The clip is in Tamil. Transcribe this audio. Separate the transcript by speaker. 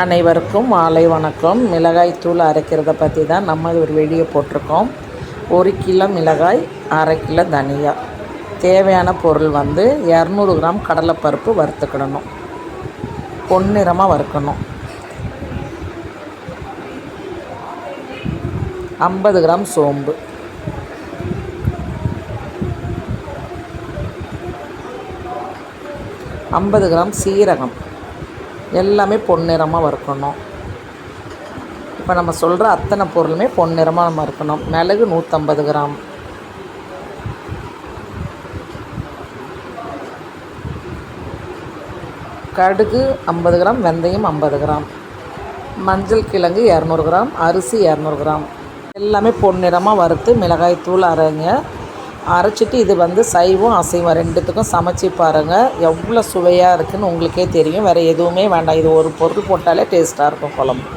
Speaker 1: அனைவருக்கும் மாலை வணக்கம். மிளகாய் தூள் அரைக்கிறத பற்றி தான் நம்ம ஒரு வெளியே போட்டிருக்கோம். ஒரு கிலோ மிளகாய் அரை கிலோ தனியா. தேவையான பொருள் வந்து இரநூறு கிராம் கடலைப்பருப்பு வறுத்துக்கிடணும். பொன்னிறமாக வறுக்கணும். ஐம்பது கிராம் சோம்பு. ஐம்பது கிராம் சீரகம். எல்லாமே பொன்னிறமாக வறுக்கணும். இப்போ நம்ம சொல்கிற அத்தனை பொருளுமே பொன்னிறமாக நம்ம வறுக்கணும். மிளகு நூற்றம்பது கிராம். கடுகு ஐம்பது கிராம் வெந்தயம் ஐம்பது கிராம். மஞ்சள் கிழங்கு இரநூறு கிராம் அரிசி இரநூறு கிராம். எல்லாமே பொன்னிறமாக வறுத்து மிளகாய் தூள் அரைங்க. அரைச்சிட்டு இது வந்து சைவம் அசைவம் ரெண்டுத்துக்கும் சமைச்சு பாருங்கள் எவ்வளோ சுவையாக இருக்குதுன்னு உங்களுக்கே தெரியும். வேறு எதுவுமே வேண்டாம். இது ஒரு பொருள் போட்டாலே டேஸ்ட்டாக இருக்கும் குழம்பு.